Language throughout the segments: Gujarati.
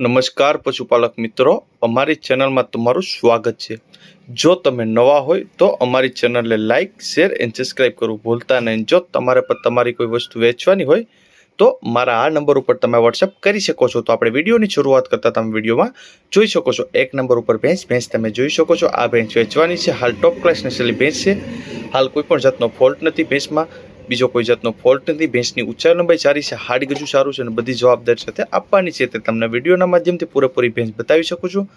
નમસ્કાર પશુપાલક મિત્રો, અમારી ચેનલમાં તમારું સ્વાગત છે. જો તમે નવા હોય તો અમારી ચેનલને લાઇક શેર એન્ડ સબસ્ક્રાઈબ કરવું ભૂલતા નહીં. જો તમારે પર તમારી કોઈ વસ્તુ વેચવાની હોય તો મારા આ નંબર ઉપર તમે વોટ્સઅપ કરી શકો છો. તો આપણે વિડીયોની શરૂઆત કરતાં તમે વિડીયોમાં જોઈ શકો છો. એક નંબર ઉપર ભેંસ ભેંસ તમે જોઈ શકો છો. આ ભેંસ વેચવાની છે. હાલ ટોપ ક્લાસ નસલની ભેંસ છે. હાલ કોઈ પણ જાતનો ફોલ્ટ નથી ભેંસમાં. બીજો કોઈ જાતનો ફોલ્ટ નથી. ભેંસની ઉચ્ચાર લંબાઈ સારી છે, હાડ ગજુ સારું છે અને બધી જવાબદારી સાથે આપવાની છે તે તમને વિડીયોના માધ્યમથી પૂરેપૂરી ભેંસ બતાવી શકું છું.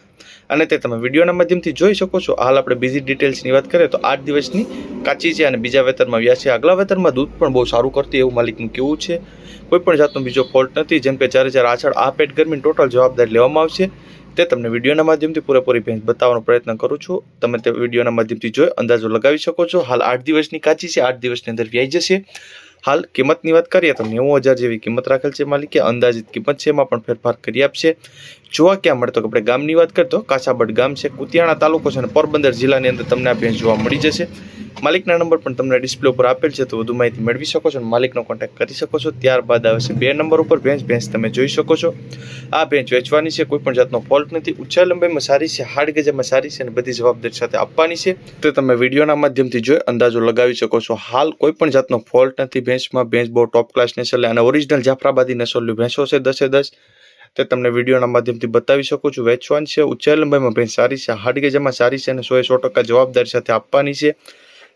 અને તે તમે વિડીયોના માધ્યમથી જોઈ શકો છો. હાલ આપણે બીજી ડિટેલ્સની વાત કરીએ તો આઠ દિવસની કાચી છે અને બીજા વેતરમાં વ્યાસ છે. આગલા વેતરમાં દૂધ પણ બહુ સારું કરતી એવું માલિકનું કેવું છે. કોઈ પણ જાતનો બીજો ફોલ્ટ નથી. જેમ કે જ્યારે જ્યારે આછળ આ પેટ ગરમીની ટોટલ જવાબદારી લેવામાં આવશે. તે તમને વિડીયોના માધ્યમથી પૂરેપૂરી ભેંસ બતાવવાનો પ્રયત્ન કરું છું. તમે તે વિડીયોના માધ્યમથી જોઈ, અંદાજો લગાવી શકો છો. હાલ આઠ દિવસની કાચી છે, આઠ દિવસની અંદર વ્યાઈ જશે. હાલ કિંમતની વાત કરીએ તો નેવું હજાર જેવી કિંમત રાખેલ છે માલિકે. અંદાજિત કિંમત છે, એમાં પણ ફેરફાર કરી આપશે. જોવા ક્યાં મળે તો આપણે ગામની વાત કરતો કાછાબડ ગામ છે, કુતિયાણા તાલુકો છે અને પોરબંદર જિલ્લાની અંદર તમને આ જોવા મળી જશે. માલિકના નંબર પણ તમને ડિસ્પ્લે ઉપર આપેલ છે, તો વધુ માહિતી મેળવી શકો છો અને માલિકનો કોન્ટેક્ટ કરી શકો છો. ત્યારબાદ આવે છે બે નંબર ઉપર ભેંસ ભેંસ તમે જોઈ શકો છો. આ ભેંસ વેચવાની છે, કોઈ પણ જાતનો ફોલ્ટ નથી. ઊંચા લંબાઈમાં સારી છે હાડ ગજામાં સારી છે અને બધી જવાબદારી સાથે આપવાની છે. તે તમે વિડીયોના માધ્યમથી જોઈ અંદાજો લગાવી શકો છો. હાલ કોઈ પણ જાતનો ફોલ્ટ નથી ભેંસમાં ભેંસ બહુ ટોપ ક્લાસ નસલ અને ઓરિજિનલ જાફરાબાદી નસલની ભેંસો છે, દસે દસ. તે તમને વિડીયોના માધ્યમથી બતાવી શકું છું. વેચવાન છે ઊંચાઈ લંબાઈમાં ભેંસ સારી છે હાડ ગેજામાં સારી છે અને સો સો ટકા જવાબદારી સાથે આપવાની છે.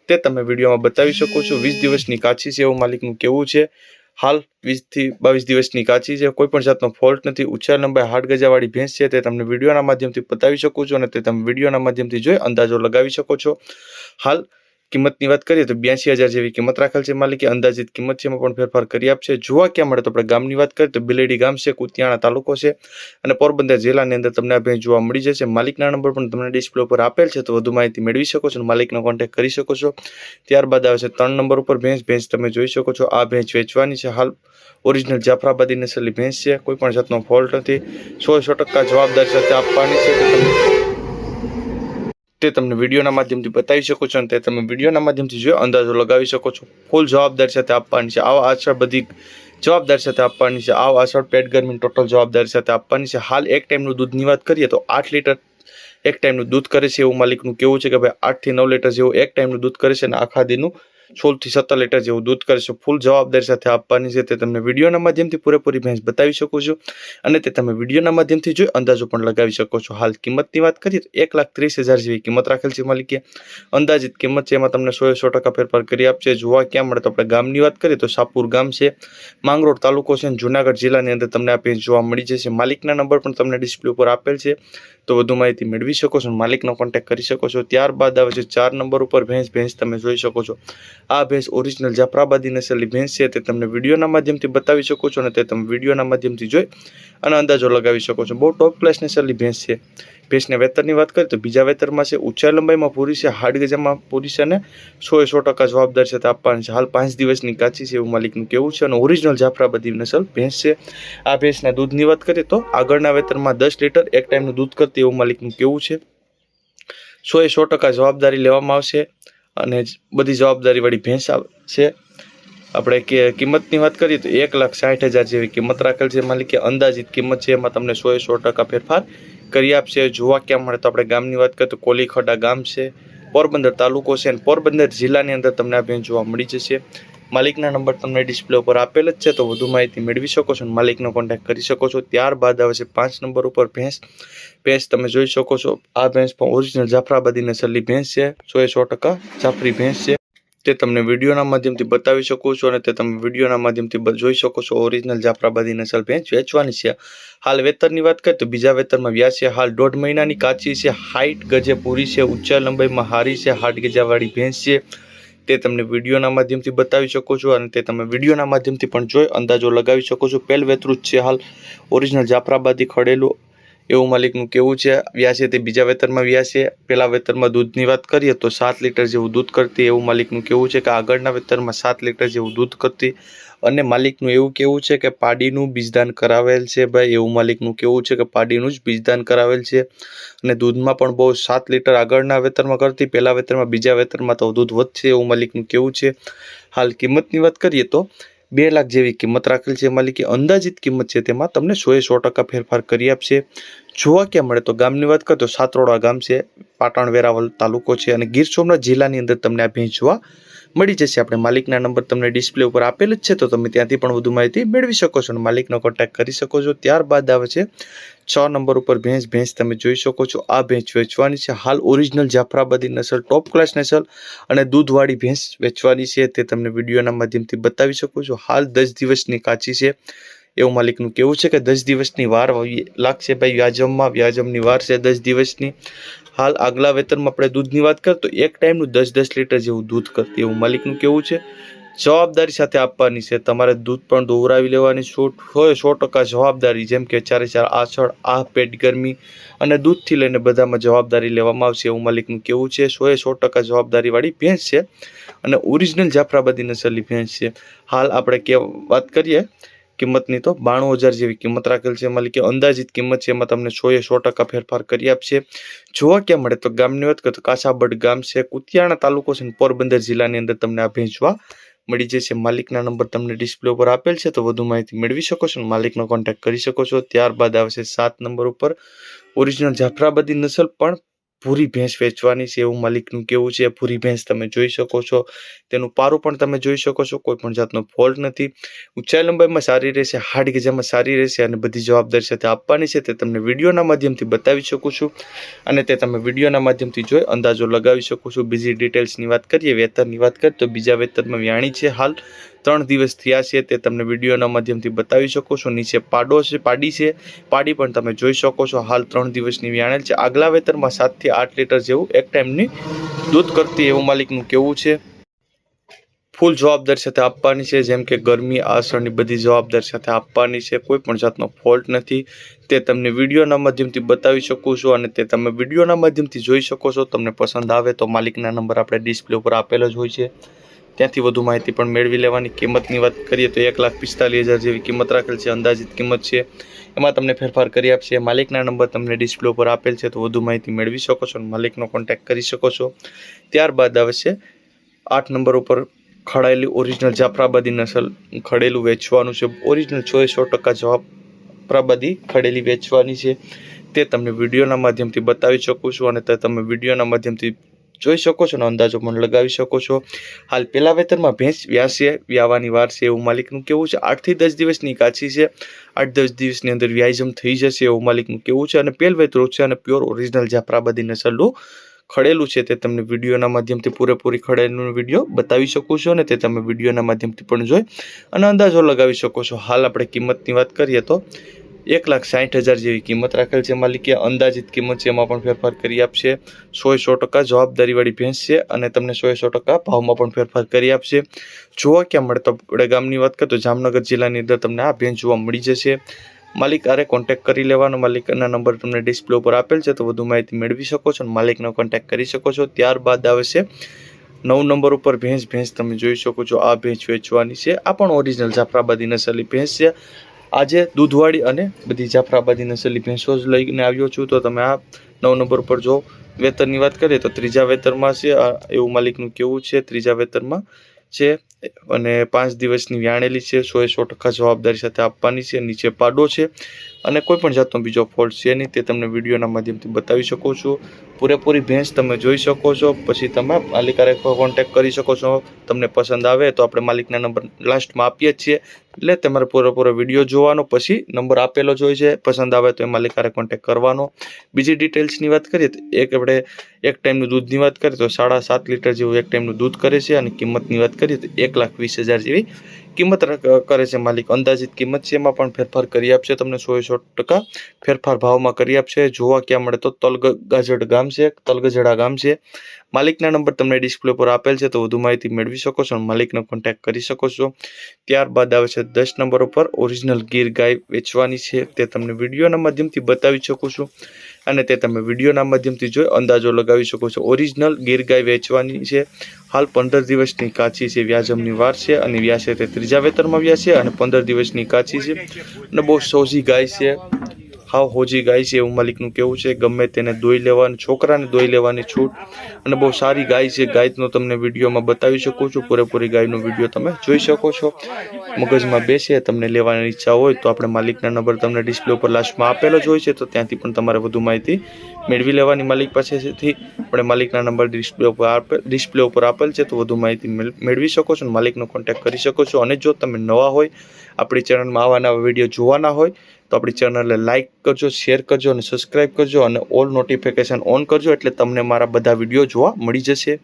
તે તમે વિડીયોમાં બતાવી શકો છો. વીસ દિવસની કાચી છે એવું માલિકનું કેવું છે. હાલ વીસથી બાવીસ દિવસની કાચી છે. કોઈ પણ જાતનો ફોલ્ટ નથી. ઉછેર લંબાઈ હાડ ગજાવાળી ભેંસ છે. તે તમને વિડીયોના માધ્યમથી બતાવી શકો છો અને તે તમે વિડીયોના માધ્યમથી જોઈ અંદાજો લગાવી શકો છો. હાલ કિંમતની વાત કરીએ તો બ્યાસી હજાર જેવી કિંમત રાખેલ છે માલિકે. અંદાજિત કિંમત છે એમાં પણ ફેરફાર કરી આપશે. જોવા ક્યાં મળે તો આપણે ગામની વાત કરીએ તો બિલેડી ગામ છે, કુતિયાણા તાલુકો છે અને પોરબંદર જિલ્લાની અંદર તમને આ ભેંસ જોવા મળી જશે. માલિકના નંબર પણ તમને ડિસ્પ્લે ઉપર આપેલ છે, તો વધુ માહિતી મેળવી શકો છો માલિકનો કોન્ટેક્ટ કરી શકો છો. ત્યારબાદ આવે છે ત્રણ નંબર ઉપર ભેંસ. ભેંસ તમે જોઈ શકો છો, આ ભેંસ વેચવાની છે. હાલ ઓરિજિનલ જાફરાબાદી નસલની ભેંસ છે, કોઈ પણ જાતનો ફોલ્ટ નથી. સો સો ટકા જવાબદારી સાથે આપવાની છે, તો તમે તે તમને વિડીયોના માધ્યમથી બતાવી શકો છો અને તે તમે વિડીયોના માધ્યમથી જોઈ અંદાજો લગાવી શકો છો. ફૂલ જવાબદારી સાથે આપવાની છે. આવા આછળ બધી જવાબદારી સાથે આપવાની છે. આવ આછળ પેટ ગરમીની ટોટલ જવાબદારી સાથે આપવાની છે. હાલ એક ટાઈમનું દૂધની વાત કરીએ તો આઠ લીટર એક ટાઈમનું દૂધ કરે છે એવું માલિકનું કેવું છે કે ભાઈ આઠથી નવ લીટર જેવું એક ટાઈમનું દૂધ કરે છે અને આખા દિનનું સોળથી સત્તર લીટર જેવું દૂધ કરે છે ફૂલ જવાબદારી સાથે આપવાની છે. તે તમને વિડીયોના માધ્યમથી પૂરેપૂરી ભેંસ બતાવી શકો છો અને તે તમે વિડીયોના માધ્યમથી જોઈ અંદાજો પણ લગાવી શકો છો. હાલ કિંમતની વાત કરીએ તો એક લાખ ત્રીસ હજાર જેવી કિંમત રાખેલ છે માલિકે. અંદાજિત કિંમત છે એમાં તમને સો સો ટકા ફેરફાર કરી આપશે. જોવા ક્યાં મળે તો આપણે ગામની વાત કરીએ તો સાપુર ગામ છે. માંગરોળ તાલુકો છે અને જુનાગઢ જિલ્લાની અંદર તમને આ ભેંસ જોવા મળી જશે. માલિકના નંબર પણ તમને ડિસ્પ્લે ઉપર આપેલ છે. તો વધુ માહિતી મેળવી શકો છો માલિકનો કોન્ટેક્ટ કરી શકો છો. ત્યારબાદ આવે છે ચાર નંબર ઉપર ભેંસ ભેંસ તમે જોઈ શકો છો. આ ભેંસ ઓરિજિનલ જાફરાબાદી નસલની ભેંસ છે તે તમને વિડીયોના માધ્યમથી બતાવી શકો છો અને તે તમે વિડીયોના માધ્યમથી જોઈ અને અંદાજો લગાવી શકો છો. બહુ ટોપ ક્લાસની સલી ભેંસ છે. ભેંસના વેતરની વાત કરીએ તો બીજા વેતરમાં છે ઊંચાઈ લંબાઈમાં પૂરી છે હાડ ગજામાં પૂરી છે અને એ સો ટકા જવાબદાર છે, તે આપવાની છે. હાલ પાંચ દિવસની કાચી છે એવું માલિકનું કેવું છે અને ઓરિજિનલ જાફરાબાદી નસલ ભેંસ છે. આ ભેંસના દૂધની વાત કરીએ તો આગળના વેતરમાં દસ લીટર એક ટાઈમનું દૂધ કરતી એવું માલિકનું કેવું છે. સો એ સો ટકા જવાબદારી લેવામાં આવશે અને બધી જવાબદારીવાળી ભેંસ છે. આપણે કે કિંમતની વાત કરીએ તો એક લાખ સાઠ હજાર જેવી કિંમત રાખેલ છે. માલિકે અંદાજિત કિંમત છે એમાં તમને સો સો ટકા ફેરફાર કરી આપશે. જોવા ક્યાં મળે તો આપણે ગામની વાત કરીએ તો કોલીખડા ગામ છે. પોરબંદર તાલુકો છે અને પોરબંદર જિલ્લાની અંદર તમને આ ભેંસ જોવા મળી જશે. માલિકના નંબર તમને ડિસ્પ્લે ઉપર આપેલ જ છે, તો વધુ માહિતી મેળવી શકો છો અને માલિકનો કોન્ટેક્ટ કરી શકો છો. ત્યારબાદ આવે છે પાંચ નંબર ઉપર ભેંસ. ભેંસ તમે જોઈ શકો છો. આ ભેંસ પણ ઓરિજિનલ જાફરાબાદી નસલની ભેંસ છે. સો એ સો ટકા જાફરી ભેંસ છે. તે તમને વિડીયોના માધ્યમથી બતાવી શકો છો અને તે તમે વિડીયોના માધ્યમથી જોઈ શકો છો. ઓરિજિનલ જાફરાબાદી નસલ ભેંસ વેચવાની છે. હાલ વેતરની વાત કરીએ તો બીજા વેતરમાં વ્યાસ છે. હાલ દોઢ મહિનાની કાચી છે. હાઈટ ગજે પૂરી છે. ઊંચા લંબાઈમાં હારી છે. હાટ ગજાવાળી ભેંસ છે. તે તમને વિડીયોના માધ્યમથી બતાવી શકો છો અને તે તમે વિડીયોના માધ્યમથી પણ જોઈ અંદાજો લગાવી શકો છો. પહેલ વેતરું છે. હાલ ઓરિજિનલ જાફરાબાદી ખડેલું એવું માલિકનું કેવું છે? વ્યાસે તે બીજા વેતરમાં વ્યાસે પહેલાં વેતરમાં દૂધની વાત કરીએ તો સાત લીટર જેવું દૂધ કરતી, એવું માલિકનું કેવું છે કે આગળના વેતરમાં સાત લીટર જેવું દૂધ કરતી. અને માલિકનું એવું કેવું છે કે પાડીનું બીજદાન કરાવેલ છે ભાઈ. એવું માલિકનું કેવું છે કે પાડીનું જ બીજદાન કરાવેલ છે. અને દૂધમાં પણ બહુ સાત લીટર આગળના વેતરમાં કરતી પહેલા વેતરમાં બીજા વેતરમાં તો દૂધ વધશે. એવું માલિકનું કેવું છે? હાલ કિંમતની વાત કરીએ તો બે લાખ જેવી કિંમત રાખેલ છે. માલિકી અંદાજિત કિંમત છે તેમાં તમને સો એ સો ટકા ફેરફાર કરી આપશે. જોવા ક્યાં મળે તો ગામની વાત કરીએ તો સાતરોડા ગામ છે, પાટણ વેરાવલ તાલુકો છે અને ગીર સોમનાથ જિલ્લાની અંદર તમને આ ભેંસ જોવા મળી જશે. આપણે માલિકના નંબર તમને ડિસ્પ્લે ઉપર આપેલ જ છે, તો તમે ત્યાંથી પણ વધુ માહિતી મેળવી શકો છો અને માલિકનો કોન્ટેક્ટ કરી શકો છો. ત્યારબાદ આવે છે છ નંબર ઉપર ભેંસ ભેંસ તમે જોઈ શકો છો. આ ભેંસ વેચવાની છે. હાલ ઓરિજિનલ જાફરાબાદી નસલ ટોપ ક્લાસ નસલ અને દૂધવાળી ભેંસ વેચવાની છે. તે તમને વિડીયોના માધ્યમથી બતાવી શકો છો. હાલ દસ દિવસની કાચી છે. એવું માલિકનું કેવું છે કે દસ દિવસની વાર લાગશે ભાઈ. વ્યાજમમાં વ્યાજમની વાર છે દસ દિવસની. હાલ આગલા વેતનમાં આપણે દૂધની વાત કરીએ તો એક ટાઈમનું દસ દસ લીટર જેવું દૂધ કરતી એવું માલિકનું કેવું છે. જવાબદારી સાથે આપવાની છે. તમારે દૂધ પણ દોહરાવી લેવાની છૂટ હોય, સો ટકા જવાબદારી. જેમ કે ચારે ચાર આછળ આ પેટ ગરમી અને દૂધથી લઈને બધામાં જવાબદારી લેવામાં આવશે એવું માલિકનું કેવું છે. સો એ સો ટકા જવાબદારીવાળી ભેંસ છે અને ઓરિજિનલ જાફરાબાદી નસલની ભેંસ છે. હાલ આપણે કે, વાત કરીએ, કિંમતની તો બાણું હજાર જેવી કિંમત રાખેલ છે માલિકે. અંદાજિત કિંમત છે એમાં તમને સો એ સો ટકા ફેરફાર કરી આપશે. જોવા ક્યાં મળે તો ગામની વાત કરીએ તો કાસાબડ ગામ છે. કુતિયાણા તાલુકો છે પોરબંદર જિલ્લાની અંદર તમને આ ભેંસ જોવા મળી જશે માલિકના નંબર તમને ડિસ્પ્લે ઉપર આપેલ છે, તો વધુ માહિતી મેળવી શકો છો માલિકનો કોન્ટેક્ટ કરી શકો છો. ત્યારબાદ આવશે સાત નંબર ઉપર. ઓરિજિનલ જાફરાબાદી નસલ પણ ભૂરી ભેંસ વેચવાની છે એવું માલિકનું કેવું છે. ભૂરી ભેંસ તમે જોઈ શકો છો. તેનું પારું પણ તમે જોઈ શકો છો. કોઈ પણ જાતનો ફોલ્ટ નથી. ઊંચાઈ લંબાઈમાં સારી રહેશે, હાર્ડ ગજામાં સારી રહેશે અને બધી જવાબદારી સાથે આપવાની છે. તે તમને વિડીયોના માધ્યમથી બતાવી શકું છું અને તે તમે વિડીયોના માધ્યમથી જોઈ અંદાજો લગાવી શકો છો. બીજી ડિટેલ્સની વાત કરીએ, વેતનની વાત કરીએ તો બીજા વેતરમાં વ્યાણી છે હાલ. ત્રણ દિવસ થયા છે તે તમને વિડીયોના માધ્યમથી બતાવી શકો છો. નીચે પાડો છે, પાડી છે. પાડી પણ તમે જોઈ શકો છો. હાલ ત્રણ દિવસની વ્યાણેલ છે. આગલા વેતરમાં સાતથી આઠ લીટર જેવું એક ટાઈમની દૂધ કરતી એવું માલિકનું કેવું છે? ફૂલ જવાબદારી સાથે આપવાની છે. જેમ કે ગરમી આસળની બધી જવાબદારી સાથે આપવાની છે. કોઈ પણ જાતનો ફોલ્ટ નથી. તે તમને વિડીયોના માધ્યમથી બતાવી શકું છું અને તે તમે વિડીયોના માધ્યમથી જોઈ શકો છો. તમને પસંદ આવે તો માલિકના નંબર આપણે ડિસ્પ્લે ઉપર આપેલો જ હોય છે. ત્યાંથી વધુ માહિતી પણ મેળવી લેવાની. કિંમતની વાત કરીએ તો એક લાખ પિસ્તાલીસ હજાર જેવી કિંમત રાખેલ છે, અંદાજિત કિંમત છે. એમાં તમને ફેરફાર કરી આપશે. માલિકના નંબર તમને ડિસ્પ્લે ઉપર આપેલ છે, તો વધુ માહિતી મેળવી શકો છો અને માલિકનો કોન્ટેક્ટ કરી શકો છો. ત્યારબાદ આવશે આઠ નંબર ઉપર ખડાયેલી ઓરિજિનલ જાફરાબાદી નસલ ખડેલું વેચવાનું છે. ઓરિજિનલ છો સો ટકા જાફરાબાદી ખડેલી વેચવાની છે. તે તમને વિડીયોના માધ્યમથી બતાવી શકું છું અને તે તમે વિડીયોના માધ્યમથી જોઈ શકો છો અને અંદાજો પણ લગાવી શકો છો. હાલ પહેલાં વેતરમાં ભેંસ વ્યાસે, વ્યાવાની વાર છે એવું માલિકનું કેવું છે. આઠથી દસ દિવસની કાચી છે. આઠ દસ દિવસની અંદર વ્યાયજમ થઈ જશે એવું માલિકનું કેવું છે અને પહેલ વેતરો છે અને પ્યોર ઓરિજિનલ જાફરાબાદી નસલનું ખડેલું છે. તે તમને વિડીયોના માધ્યમથી પૂરેપૂરી ખડેલું વીડિયો બતાવી શકું છું અને તે તમે વિડીયોના માધ્યમથી પણ જોઈ અને અંદાજો લગાવી શકો છો. હાલ આપણે કિંમતની વાત કરીએ તો એક લાખ સાઠ હજાર જેવી કિંમત રાખેલ છે માલિકે. અંદાજિત કિંમત છે એમાં પણ ફેરફાર કરી આપશે. સો સો ટકા જવાબદારીવાળી ભેંસ છે અને તમને સો સો ટકા ભાવમાં પણ ફેરફાર કરી આપશે. જોવા ક્યાં મળે તો ગામની વાત કરીએ તો જામનગર જિલ્લાની અંદર તમને આ ભેંસ જોવા મળી જશે. માલિક આરે કોન્ટેક્ટ કરી લેવાનો. માલિકના નંબર તમને ડિસ્પ્લે ઉપર આપેલ છે, તો વધુ માહિતી મેળવી શકો છો અને માલિકનો કોન્ટેક્ટ કરી શકો છો. ત્યારબાદ આવે છે નવ નંબર ઉપર ભેંસ. ભેંસ તમે જોઈ શકો છો, આ ભેંસ વેચવાની છે. આ પણ ઓરિજિનલ જાફરાબાદી નસલી ભેંસ છે. આજે દૂધવાળી અને બધી જાફરાબાદી નસલી ભેંસો જ લઈને આવ્યો છું. તો તમે આ નવ નંબર પર જો વેતનની વાત કરીએ તો ત્રીજા વેતરમાં છે. એવું માલિકનું કેવું છે? ત્રીજા વેતનમાં છે અને પાંચ દિવસની વ્યાણેલી છે. સો એ સો ટકા જવાબદારી સાથે આપવાની છે. નીચે પાડો છે. અને કોઈ પણ જાતનો બીજો ફોલ્ટ છે નહીં, તે તમને વિડીયોના માધ્યમથી બતાવી શકો છો. પૂરેપૂરી ભેંસ તમે જોઈ શકો છો. પછી તમે માલિકારે કોન્ટેક કરી શકો છો. તમને પસંદ આવે તો આપણે માલિકના નંબર લાસ્ટમાં આપીએ છીએ. એટલે તમારે પૂરેપૂરો વીડિયો જોવાનો, પછી નંબર આપેલો જ હોય છે. પસંદ આવે તો એ માલિકારે કોન્ટેક કરવાનો. બીજી ડિટેલ્સની વાત કરીએ તો એક આપણે એક ટાઈમનું દૂધની વાત કરીએ તો સાડા સાત લીટર જેવું એક ટાઈમનું દૂધ કરે છે અને કિંમતની વાત કરીએ તો એક લાખ વીસ હજાર જેવી કિંમત કરે છે માલિક. અંદાજિત કિંમત છે, એમાં પણ ફેરફાર કરી આપશે તમને સો સો ટકા ફેરફાર ભાવમાં કરી આપશે. જોવા ક્યાં મળે તો તલગાજડ ગામ છે, તલગજડા ગામ છે. માલિકના નંબર તમને ડિસ્પ્લે પર આપેલ છે, તો વધુ માહિતી મેળવી શકો છો માલિકનો કોન્ટેક્ટ કરી શકો છો. ત્યારબાદ આવે છે, દસ નંબર ઉપર ઓરિજિનલ ગીર ગાય વેચવાની છે, તે તમને વિડીયોના માધ્યમથી બતાવી શકું છું. અને તે તમે વિડીયોના માધ્યમથી જોઈ અંદાજો લગાવી શકો છો. ઓરિજિનલ ગીર ગાય વેચવાની છે, હાલ પંદર દિવસની કાચી છે વ્યાજમની વાર છે અને વ્યાસે તે ત્રીજા વેતરમાં વ્યાસ છે અને પંદર દિવસની કાચી છે. અને બહુ સોઝી ગાય છે. હાવ હોજી ગાય છે એવું માલિકનું કેવું છે. ગમે તેને દોઈ લેવાની, છોકરાને દોઈ લેવાની છૂટ. અને બહુ સારી ગાય છે. ગાયનો તમને વિડીયોમાં બતાવી શકું છું. પૂરેપૂરી ગાયનો વીડિયો તમે જોઈ શકો છો. મગજમાં બેસે, તમને લેવાની ઈચ્છા હોય તો આપણે માલિકના નંબર તમને ડિસ્પ્લે ઉપર લાસ્ટમાં આપેલો જ હોય છે. તો ત્યાંથી પણ તમારે વધુ માહિતી મેળવી લેવાની માલિક પાસેથી. આપણે માલિકના નંબર ડિસ્પ્લે ઉપર આપે, ડિસ્પ્લે ઉપર આપેલ છે. તો વધુ માહિતી મેળ- મેળવી શકો છો માલિકનો કોન્ટેક્ટ કરી શકો છો. અને જો તમે નવા હોય, આપણી ચેનલમાં આવા નવા વીડિયો જોવાના હોય તો આપણી ચેનલને લાઇક કરજો શેર કરજો અને સબસ્ક્રાઇબ કરજો અને ઓલ નોટિફિકેશન ઓન કરજો એટલે તમને મારા બધા વીડિયો જોવા મળી જશે.